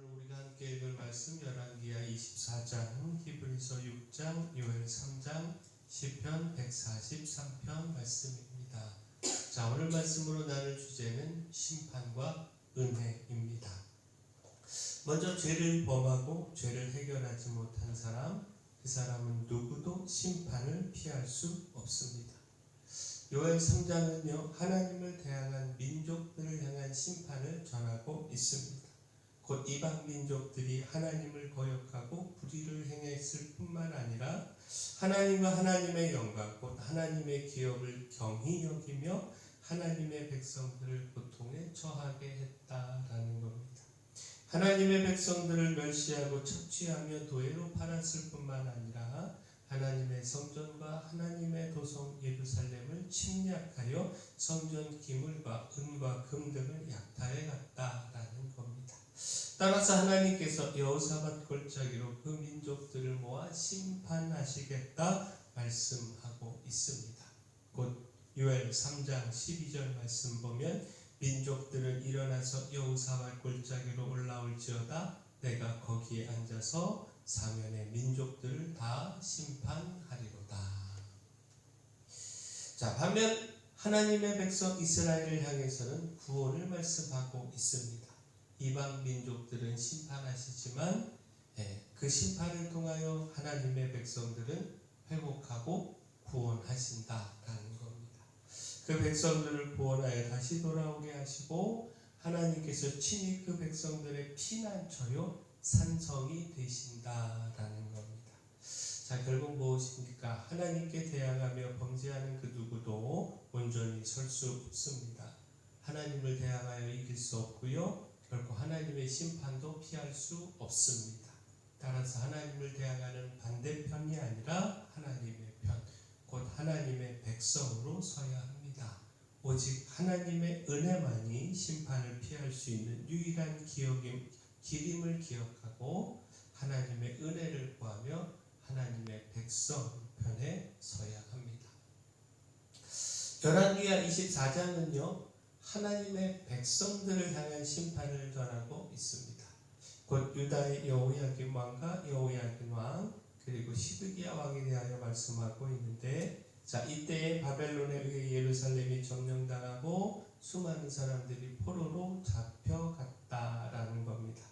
오늘 우리가 함께 읽을 말씀 열왕기하 24장, 히브리서 6장, 요엘 3장, 시편 143편 말씀입니다. 자, 오늘 말씀으로 나눌 주제는 심판과 은혜입니다. 먼저 죄를 범하고 죄를 해결하지 못한 사람, 그 사람은 누구도 심판을 피할 수 없습니다. 요엘 3장은요, 하나님을 대항한 민족들을 향한 심판을 전하고 있습니다. 곧 이방 민족들이 하나님을 거역하고 불의를 행했을 뿐만 아니라 하나님과 하나님의 영광, 곧 하나님의 기업을 경히 여기며 하나님의 백성들을 고통에 처하게 했다라는 겁니다. 하나님의 백성들을 멸시하고 척취하며 도애로 팔았을 뿐만 아니라 하나님의 성전과 하나님의 도성 예루살렘을 침략하여 성전 기물과 은과 금 등을 약탈해 갔다라는 겁니다. 따라서 하나님께서 여호사밧 골짜기로 그 민족들을 모아 심판하시겠다 말씀하고 있습니다. 곧 요엘 3장 12절 말씀 보면 민족들은 일어나서 여호사밧 골짜기로 올라올지어다 내가 거기에 앉아서 사면의 민족들을 다 심판하리로다. 자, 반면 하나님의 백성 이스라엘을 향해서는 구원을 말씀하고 있습니다. 이방 민족들은 심판하시지만 예, 그 심판을 통하여 하나님의 백성들은 회복하고 구원하신다라는 겁니다. 그 백성들을 구원하여 다시 돌아오게 하시고 하나님께서 친히 그 백성들의 피난처요 산성이 되신다라는 겁니다. 자 결국 무엇입니까? 하나님께 대항하며 범죄하는 그 누구도 온전히 설 수 없습니다. 하나님을 대항하여 이길 수 없고요. 결코 하나님의 심판도 피할 수 없습니다. 따라서 하나님을 대항하는 반대편이 아니라 하나님의 편, 곧 하나님의 백성으로 서야 합니다. 오직 하나님의 은혜만이 심판을 피할 수 있는 유일한 기억임, 길임을 기억하고 하나님의 은혜를 구하며 하나님의 백성 편에 서야 합니다. 열왕기하 24장은요. 하나님의 백성들을 향한 심판을 전하고 있습니다. 곧 유다의 여호야김 왕과 여호야김 왕 그리고 시드기야 왕에 대하여 말씀하고 있는데 자 이때에 바벨론에 의해 예루살렘이 점령당하고 수많은 사람들이 포로로 잡혀갔다라는 겁니다.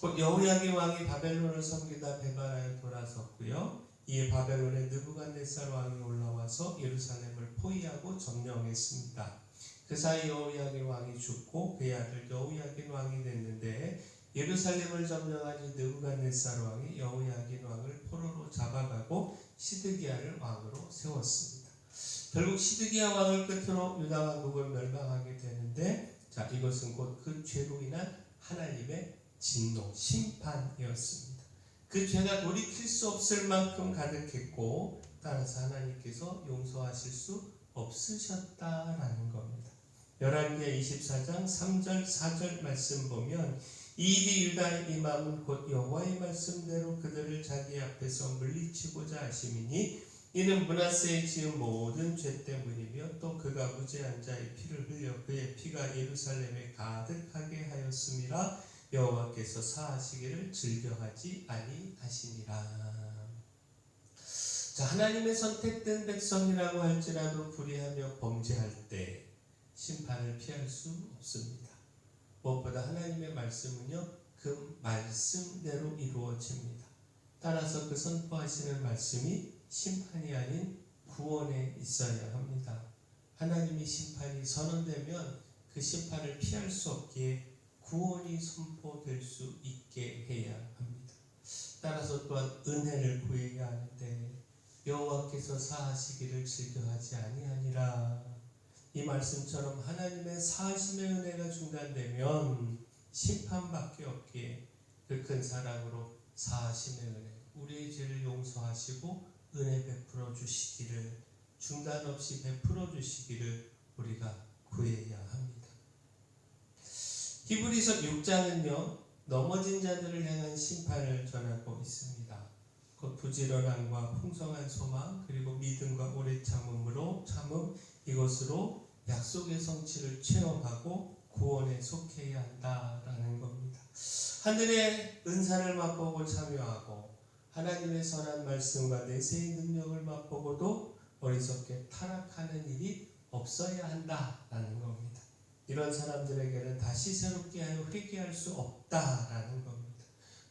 곧 여호야김 왕이 바벨론을 섬기다 배반하여 돌아섰고요. 이에 바벨론의 느부갓네살 왕이 올라와서 예루살렘을 포위하고 점령했습니다. 그 사이 여호야긴 왕이 죽고 그의 아들 여호야긴 왕이 됐는데 예루살렘을 점령한 이 느부갓네살 왕이 여호야긴 왕을 포로로 잡아가고 시드기야를 왕으로 세웠습니다. 결국 시드기야 왕을 끝으로 유다 왕국을 멸망하게 되는데 자 이것은 곧 그 죄로 인한 하나님의 진노 심판이었습니다. 그 죄가 돌이킬 수 없을 만큼 가득했고 따라서 하나님께서 용서하실 수 없으셨다라는 겁니다. 열왕기하 24장 3절 4절 말씀 보면 이 일이 유다의 임함은 곧 여호와의 말씀대로 그들을 자기 앞에서 물리치고자 하심이니 이는 문하세의 지은 모든 죄 때문이며 또 그가 무죄한 자의 피를 흘려 그의 피가 예루살렘에 가득하게 하였음이라 여호와께서 사하시기를 즐겨하지 아니하시니라. 자 하나님의 선택된 백성이라고 할지라도 불의하며 범죄할 때 심판을 피할 수 없습니다. 무엇보다 하나님의 말씀은요, 그 말씀대로 이루어집니다. 따라서 그 선포하시는 말씀이 심판이 아닌 구원에 있어야 합니다. 하나님의 심판이 선언되면 그 심판을 피할 수 없기에 구원이 선포될 수 있게 해야 합니다. 따라서 또한 은혜를 구해야 하는데 여호와께서 사하시기를 즐겨하지 아니하니라. 이 말씀처럼 하나님의 사하심의 은혜가 중단되면 심판밖에 없기에 그 큰 사랑으로 사하심의 은혜, 우리의 죄를 용서하시고 은혜 베풀어 주시기를 중단 없이 베풀어 주시기를 우리가 구해야 합니다. 히브리서 6장은요 넘어진 자들을 향한 심판을 전하고 있습니다. 곧 부지런함과 풍성한 소망 그리고 믿음과 오래 참음으로 참음 이것으로 약속의 성취를 체험하고 구원에 속해야 한다라는 겁니다. 하늘의 은사를 맛보고 참여하고 하나님의 선한 말씀과 내세의 능력을 맛보고도 어리석게 타락하는 일이 없어야 한다라는 겁니다. 이런 사람들에게는 다시 새롭게 하여 회개할 수 없다라는 겁니다.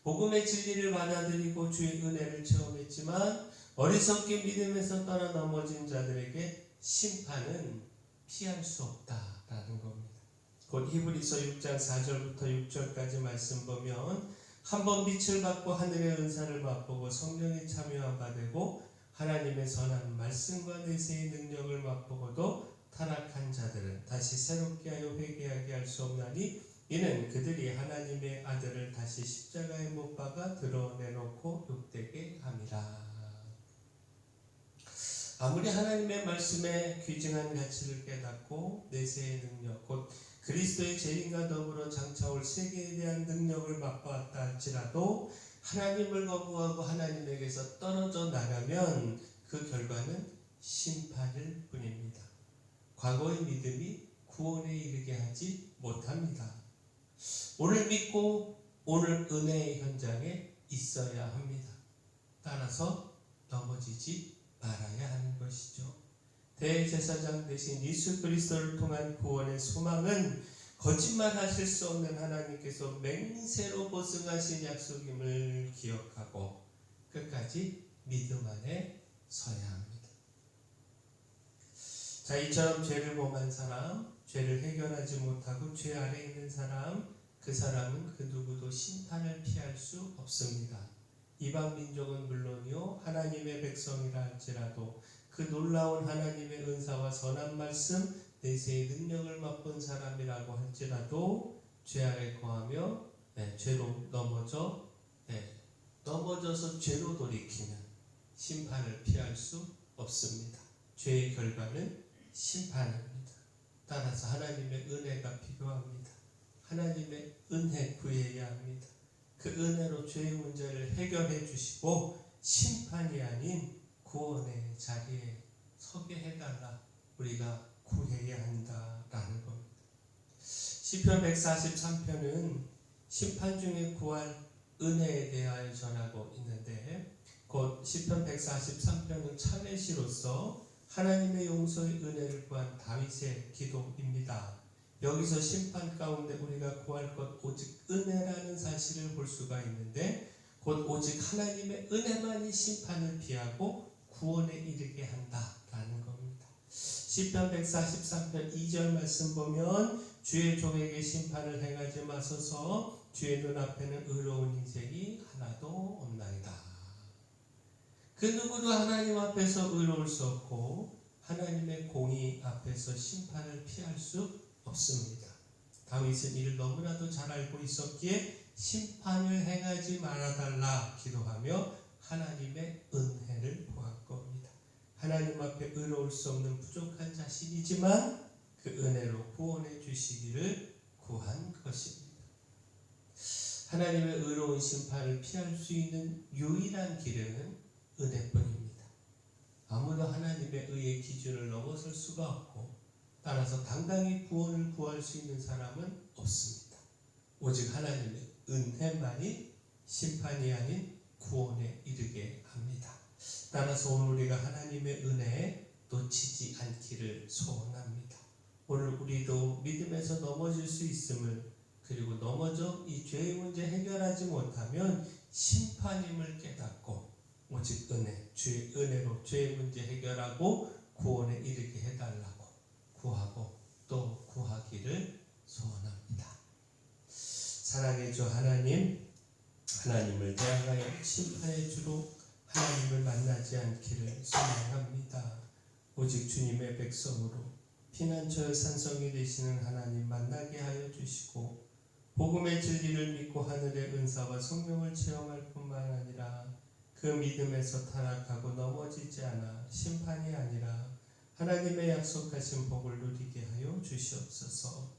복음의 진리를 받아들이고 주의 은혜를 체험했지만 어리석게 믿음에서 떠나 넘어진 자들에게 심판은 피할 수 없다라는 겁니다. 곧 히브리서 6장 4절부터 6절까지 말씀 보면 한 번 빛을 받고 하늘의 은사를 맛보고 성령에 참여한 바 되고 하나님의 선한 말씀과 내세의 능력을 맛보고도 타락한 자들은 다시 새롭게 하여 회개하게 할 수 없나니 이는 그들이 하나님의 아들을 다시 십자가에 못 박아 드러내놓고 욕되게 함이라. 아무리 하나님의 말씀에 귀중한 가치를 깨닫고 내세의 능력 곧 그리스도의 재림과 더불어 장차올 세계에 대한 능력을 맛보았다 할지라도 하나님을 거부하고 하나님에게서 떨어져 나가면 그 결과는 심판일 뿐입니다. 과거의 믿음이 구원에 이르게 하지 못합니다. 오늘 믿고 오늘 은혜의 현장에 있어야 합니다. 따라서 넘어지지 말아야 하는 것이죠. 대제사장 대신 예수 그리스도를 통한 구원의 소망은 거짓말하실 수 없는 하나님께서 맹세로 보증하신 약속임을 기억하고 끝까지 믿음 안에 서야 합니다. 자, 이처럼 죄를 범한 사람, 죄를 해결하지 못하고 죄 아래 있는 사람, 그 사람은 그 누구도 심판을 피할 수 없습니다. 이방 민족은 물론이요 하나님의 백성이라 할지라도 그 놀라운 하나님의 은사와 선한 말씀 내세의 능력을 맛본 사람이라고 할지라도 죄 아래 거하며 네, 죄로 넘어져 네, 넘어져서 죄로 돌이키는 심판을 피할 수 없습니다. 죄의 결과는 심판입니다. 따라서 하나님의 은혜가 필요합니다. 하나님의 은혜 구해야 합니다. 그 은혜로 죄의 문제를 해결해 주시고 심판이 아닌 구원의 자리에 서게 해달라 우리가 구해야 한다라는 겁니다. 시편 143편은 심판 중에 구할 은혜에 대하여 전하고 있는데 곧 시편 143편은 참회시로서 하나님의 용서의 은혜를 구한 다윗의 기도입니다. 여기서 심판 가운데 우리가 구할 것 오직 은혜라는 사실을 볼 수가 있는데 곧 오직 하나님의 은혜만이 심판을 피하고 구원에 이르게 한다라는 겁니다. 시편 143편 2절 말씀 보면 주의 종에게 심판을 행하지 마소서 주의 눈앞에는 의로운 인생이 하나도 없나이다. 그 누구도 하나님 앞에서 의로울 수 없고 하나님의 공의 앞에서 심판을 피할 수 없습니다. 다윗은 이를 너무나도 잘 알고 있었기에 심판을 행하지 말아달라 기도하며 하나님의 은혜를 보았 겁니다. 하나님 앞에 의로울 수 없는 부족한 자신이지만 그 은혜로 구원해 주시기를 구한 것입니다. 하나님의 의로운 심판을 피할 수 있는 유일한 길은 은혜뿐입니다. 아무도 하나님의 의의 기준을 넘어설 수가 없고 따라서 당당히 구원을 구할 수 있는 사람은 없습니다. 오직 하나님의 은혜만이 심판이 아닌 구원에 이르게 합니다. 따라서 오늘 우리가 하나님의 은혜에 놓치지 않기를 소원합니다. 오늘 우리도 믿음에서 넘어질 수 있음을 그리고 넘어져 이 죄의 문제 해결하지 못하면 심판임을 깨닫고 오직 은혜, 주의 은혜로 죄의 문제 해결하고 구원에 이르게 해달라고 구하고 또 구하기를 소원합니다. 사랑의 주 하나님, 하나님을 대항하여 심판의 주로 하나님을 만나지 않기를 소망합니다. 오직 주님의 백성으로 피난처의 산성이 되시는 하나님 만나게 하여 주시고 복음의 진리를 믿고 하늘의 은사와 성령을 체험할 뿐만 아니라 그 믿음에서 타락하고 넘어지지 않아 심판이 아니라 하나님의 약속하신 복을 누리게 하여 주시옵소서.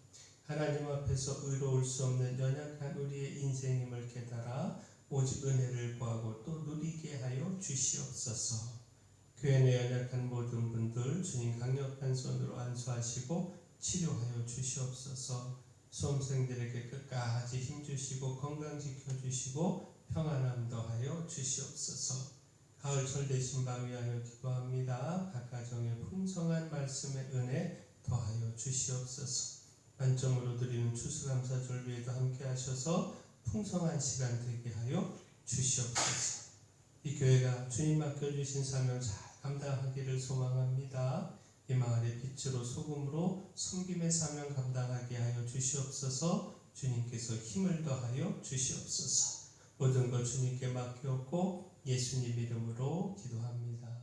하나님 앞에서 의로울 수 없는 연약한 우리의 인생임을 깨달아 오직 은혜를 구하고 또 누리게 하여 주시옵소서. 교회 내 연약한 모든 분들 주님 강력한 손으로 안수하시고 치료하여 주시옵소서. 수험생들에게 끝까지 힘주시고 건강 지켜주시고 평안함 더하여 주시옵소서. 가을철 되신 밤 위하여 기도합니다. 각 가정에 풍성한 말씀의 은혜 더하여 주시옵소서. 만점으로 드리는 추수감사절 위에도 함께 하셔서 풍성한 시간 되게 하여 주시옵소서. 이 교회가 주님 맡겨주신 사명 잘 감당하기를 소망합니다. 이 마을의 빛으로 소금으로 섬김의 사명 감당하게 하여 주시옵소서. 주님께서 힘을 더하여 주시옵소서. 모든 것 주님께 맡겼고 예수님 이름으로 기도합니다.